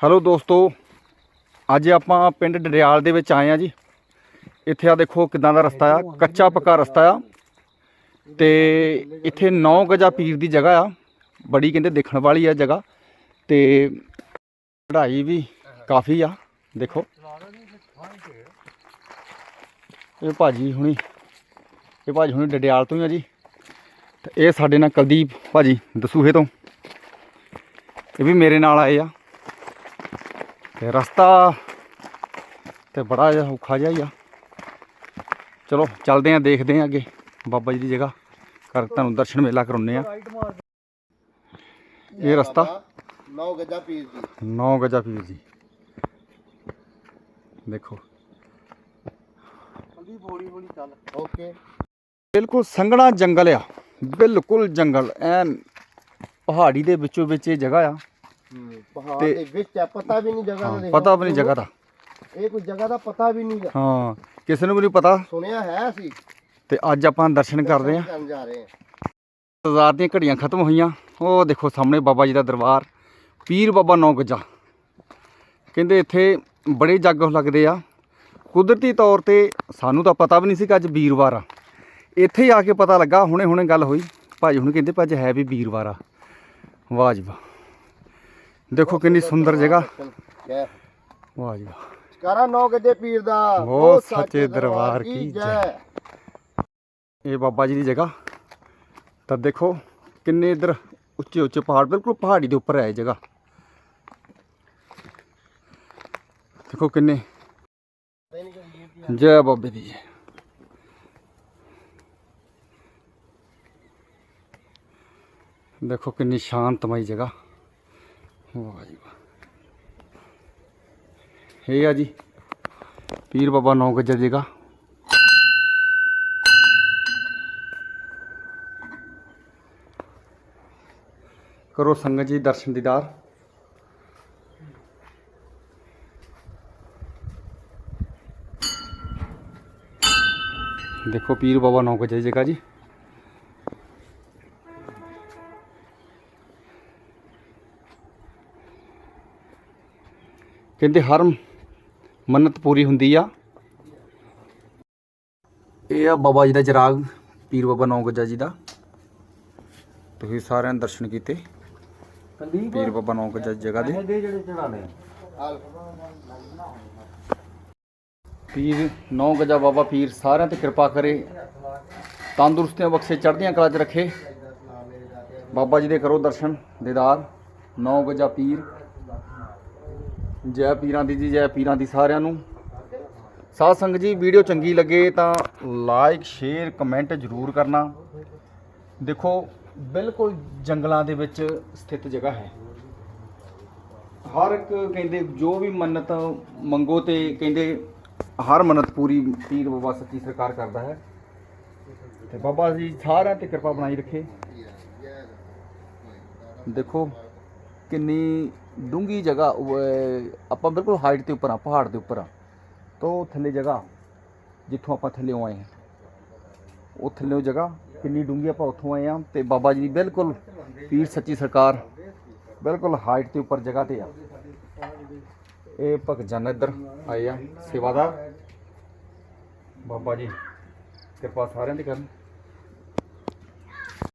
Hello ਦੋਸਤੋ, ਅੱਜ ਆਪਾਂ ਪਿੰਡ ਡਡਿਆਲ ਦੇ ਵਿੱਚ ਆਏ ਆ ਜੀ। ਇੱਥੇ ਆ ਦੇਖੋ ਕਿਦਾਂ ਦਾ ਰਸਤਾ ਆ, ਕੱਚਾ ਪੱਕਾ ਰਸਤਾ ਆ। ਤੇ ਇੱਥੇ 9 ਗਜਾ ਪੀਰ ਦੀ ਜਗ੍ਹਾ ਆ, ਬੜੀ ਕਹਿੰਦੇ ਦੇਖਣ ਵਾਲੀ ਆ ਜਗ੍ਹਾ। ਤੇ ਚੜ੍ਹਾਈ ਵੀ ਕਾਫੀ ਆ, ਦੇਖੋ। ਇਹ ਭਾਜੀ ਹੁਣੀ, ਇਹ ਭਾਜੀ ਹੁਣੀ ਡਡਿਆਲ ਤੋਂ ਹੀ ਆ ਜੀ। ਤੇ ਇਹ ਸਾਡੇ ਨਾਲ ਕੁਲਦੀਪ ਭਾਜੀ ਦਸੂਹੇ ਤੋਂ। ਇਹ ਵੀ ਮੇਰੇ ਨਾਲ ਆਏ ਆ। ਤੇ ਰਸਤਾ ਤੇ ਬੜਾ ਜਿਹਾ ਔਖਾ ਜਿਹਾ ਹੀ ਆ। ਚਲੋ ਚੱਲਦੇ ਆ ਦੇਖਦੇ ਆ ਅੱਗੇ ਬਾਬਾ ਜੀ ਦੀ ਜਗ੍ਹਾ। ਕਰ ਤੁਹਾਨੂੰ ਦਰਸ਼ਨ ਮੇਲਾ ਕਰਾਉਨੇ ਆ। ਇਹ ਰਸਤਾ। 9 ਗੱਜਾ ਪੀਰ ਜੀ। 9 ਗਜਾ ਪੀਰ ਜੀ। ਦੇਖੋ। ਹੌਲੀ ਹੌਲੀ ਹੌਲੀ ਚੱਲ। ਓਕੇ। ਬਿਲਕੁਲ ਸੰਘਣਾ ਜੰਗਲ ਆ। ਬਿਲਕੁਲ ਜੰਗਲ। ਐਨ ਪਹਾੜੀ ਦੇ ਵਿੱਚੋਂ ਵਿੱਚ ਇਹ ਜਗ੍ਹਾ ਆ। ਪਹਾੜ ਤੇ- ਦੇ ਵਿੱਚ ਆ ਪਤਾ ਵੀ ਨਹੀਂ ਜਗ੍ਹਾ ਦਾ ਹਾਂ, ਪਤਾ ਵੀ ਨਹੀਂ ਜਗ੍ਹਾ ਦਾ। ਇਹ ਕੋਈ ਜਗ੍ਹਾ ਦਾ ਪਤਾ ਵੀ ਨਹੀਂ ਗਾ। ਹਾਂ ਕਿਸੇ ਨੂੰ ਵੀ ਨਹੀਂ ਪਤਾ। ਸੁਣਿਆ ਹੈ ਅਸੀਂ ਤੇ ਅੱਜ ਆਪਾਂ ਦਰਸ਼ਨ ਕਰਦੇ ਆ ਕਰਨ ਜਾ ਰਹੇ ਹਾਂ। ਬਾਜ਼ਾਰ ਦੀਆਂ ਘੜੀਆਂ ਖਤਮ ਹੋਈਆਂ। ਉਹ ਦੇਖੋ ਸਾਹਮਣੇ ਬਾਬਾ ਜੀ ਦਾ ਦਰਬਾਰ ਪੀਰ ਬਾਬਾ ਨੌ ਗੱਜਾ ਕਹਿੰਦੇ ਇੱਥੇ ਬੜੇ ਜੱਗ ਲੱਗਦੇ ਆ। ਕੁਦਰਤੀ ਤੌਰ ਤੇ ਸਾਨੂੰ ਤਾਂ ਪਤਾ ਵੀ ਨਹੀਂ ਸੀ ਕਿ ਅੱਜ ਵੀਰਵਾਰ ਆ। ਇੱਥੇ ਹੀ ਆ ਕੇ ਪਤਾ ਲੱਗਾ ਹੁਣੇ ਹੁਣੇ ਗੱਲ ਹੋਈ। ਭਾਜੀ ਹੁਣ ਕਹਿੰਦੇ ਭਾਜੀ ਹੈ ਵੀ ਵੀਰਵਾਰ ਆ। ਵਾਹ ਜੀ ਵਾਹ। ਦੇਖੋ ਕਿੰਨੀ ਸੁੰਦਰ ਜਗ੍ਹਾ। ਵਾਹ ਜੀ ਕਾਰਾ 9 ਗੱਜੇ ਪੀਰ ਦਾ। ਉਹ ਸੱਚੇ ਦਰਬਾਰ ਕੀ ਜੈ। ਇਹ ਬਾਬਾ ਜੀ ਦੀ ਜਗ੍ਹਾ। ਤਾਂ ਦੇਖੋ ਕਿੰਨੇ ਇਧਰ ਉੱਚੇ ਉੱਚੇ ਪਹਾੜ ਬਿਲਕੁਲ ਪਹਾੜੀ ਦੇ ਉੱਪਰ ਹੈ ਇਹ ਜਗ੍ਹਾ। ਦੇਖੋ ਕਿੰਨੇ। ਜੈ ਬਾਬੇ ਦੀ ਜੈ। ਦੇਖੋ ਕਿੰਨੀ ਸ਼ਾਂਤਮਈ ਜਗ੍ਹਾ। ਵਾਹ ਜੀ ਵਾਹ ਇਹ ਆ ਜੀ, ਪੀਰ ਬਾਬਾ ਨੌ ਗੱਜਰ ਦੀ। ਜਗ੍ਹਾ ਕਰੋ ਸੰਗਤ ਜੀ ਦਰਸ਼ਨ ਦੀਦਾਰ। ਦੇਖੋ ਪੀਰ ਬਾਬਾ ਨੌ ਗੱਜਰ ਦੀ ਜਗ੍ਹਾ ਜੀ। ਕਹਿੰਦੇ ਹਰ ਮੰਨਤ ਪੂਰੀ ਹੁੰਦੀ ਆ। ਇਹ ਆ ਬਾਬਾ ਜੀ ਦਾ ਚਿਰਾਗ ਪੀਰ ਬਾਬਾ ਨੌ ਗੱਜਾ ਜੀ ਦਾ। ਤੁਸੀਂ ਸਾਰਿਆਂ ਨੇ ਦਰਸ਼ਨ ਕੀਤੇ। ਪੀਰ ਬਾਬਾ ਨੌ ਗੱਜਾ ਜਗ੍ਹਾ ਦੇ। ਪੀਰ ਨੌ ਗਜਾ ਬਾਬਾ ਪੀਰ ਸਾਰਿਆਂ ਤੇ ਕਿਰਪਾ ਕਰੇ। ਤੰਦਰੁਸਤੀਆਂ ਬਖਸ਼ੇ ਚੜ੍ਹਦੀਆਂ ਕਲਾ 'ਚ ਰੱਖੇ। ਬਾਬਾ ਜੀ ਦੇ ਕਰੋ ਦਰਸ਼ਨ ਦੀਦਾਰ। ਨੌ ਗਜਾ ਪੀਰ। ਜੈ ਪੀਰਾਂ ਦੀ ਜੀ, ਜੈ ਪੀਰਾਂ ਦੀ ਸਾਰਿਆਂ ਨੂੰ। ਸਾਧ ਸੰਗਤ ਜੀ, ਵੀਡੀਓ ਚੰਗੀ ਲੱਗੇ ਤਾਂ ਲਾਈਕ ਸ਼ੇਅਰ ਕਮੈਂਟ ਜ਼ਰੂਰ ਕਰਨਾ। ਦੇਖੋ, ਬਿਲਕੁਲ ਜੰਗਲਾਂ ਦੇ ਵਿੱਚ ਸਥਿਤ ਜਗ੍ਹਾ ਹੈ। ਹਰ ਇੱਕ ਕਹਿੰਦੇ ਜੋ ਵੀ ਮੰਨਤ ਮੰਗੋ ਤੇ ਕਹਿੰਦੇ ਹਰ ਮੰਨਤ ਪੂਰੀ ਪੀਰ ਬਾਬਾ ਸੱਚੀ ਸਰਕਾਰ ਕਰਦਾ ਹੈ। ਤੇ ਬਾਬਾ ਜੀ ਸਾਰਿਆਂ ਤੇ ਕਿਰਪਾ ਬਣਾਈ ਰੱਖੇ। ਦੇਖੋ, ਕਿੰਨੀ ਡੂੰਗੀ ਜਗ੍ਹਾ ਆਪਾਂ ਬਿਲਕੁਲ ਹਾਈਟ ਤੇ ਉੱਪਰ ਆ ਪਹਾੜ ਦੇ ਉੱਪਰ ਆ ਉਹ ਥੱਲੇ ਜਗ੍ਹਾ, ਜਿੱਥੋਂ ਆਪਾਂ ਥੱਲੇ ਆਏ ਹਾਂ। ਉਹ ਥੱਲੇ ਜਗ੍ਹਾ, ਕਿੰਨੀ ਡੂੰਗੀ ਆਪਾਂ ਉੱਥੋਂ ਆਏ ਆ ਤੇ ਬਾਬਾ ਜੀ ਦੀ ਬਿਲਕੁਲ ਪੀਰ ਸੱਚੀ ਸਰਕਾਰ ਬਿਲਕੁਲ ਹਾਈਟ ਤੇ ਉੱਪਰ ਜਗ੍ਹਾ ਤੇ ਆ। ਇਹ ਭਗਤ ਜਨ ਇੱਧਰ ਆਏ ਆ, ਸੇਵਾਦਾਰ। ਬਾਬਾ ਜੀ, ਕਿਰਪਾ ਸਾਰਿਆਂ ਦੀ ਕਰਨ।